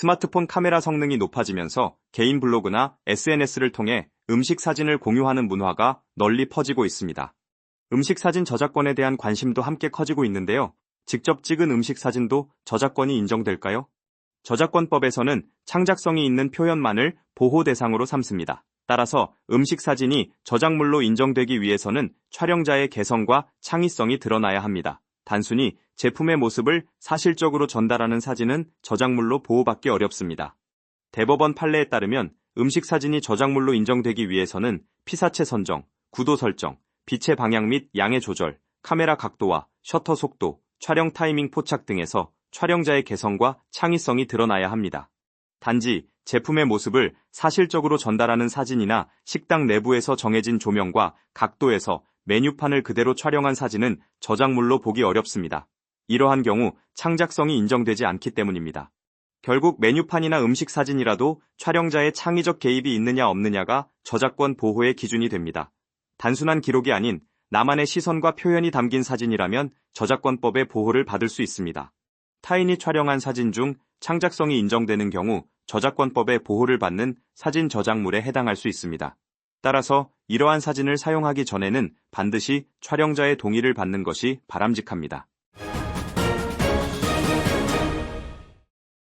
스마트폰 카메라 성능이 높아지면서 개인 블로그나 SNS를 통해 음식 사진을 공유하는 문화가 널리 퍼지고 있습니다. 음식 사진 저작권에 대한 관심도 함께 커지고 있는데요. 직접 찍은 음식 사진도 저작권이 인정될까요? 저작권법에서는 창작성이 있는 표현만을 보호 대상으로 삼습니다. 따라서 음식 사진이 저작물로 인정되기 위해서는 촬영자의 개성과 창의성이 드러나야 합니다. 단순히 제품의 모습을 사실적으로 전달하는 사진은 저작물로 보호받기 어렵습니다. 대법원 판례에 따르면 음식 사진이 저작물로 인정되기 위해서는 피사체 선정, 구도 설정, 빛의 방향 및 양의 조절, 카메라 각도와 셔터 속도, 촬영 타이밍 포착 등에서 촬영자의 개성과 창의성이 드러나야 합니다. 단지 제품의 모습을 사실적으로 전달하는 사진이나 식당 내부에서 정해진 조명과 각도에서 메뉴판을 그대로 촬영한 사진은 저작물로 보기 어렵습니다. 이러한 경우 창작성이 인정되지 않기 때문입니다. 결국 메뉴판이나 음식 사진이라도 촬영자의 창의적 개입이 있느냐 없느냐가 저작권 보호의 기준이 됩니다. 단순한 기록이 아닌 나만의 시선과 표현이 담긴 사진이라면 저작권법의 보호를 받을 수 있습니다. 타인이 촬영한 사진 중 창작성이 인정되는 경우 저작권법의 보호를 받는 사진 저작물에 해당할 수 있습니다. 따라서 이러한 사진을 사용하기 전에는 반드시 촬영자의 동의를 받는 것이 바람직합니다.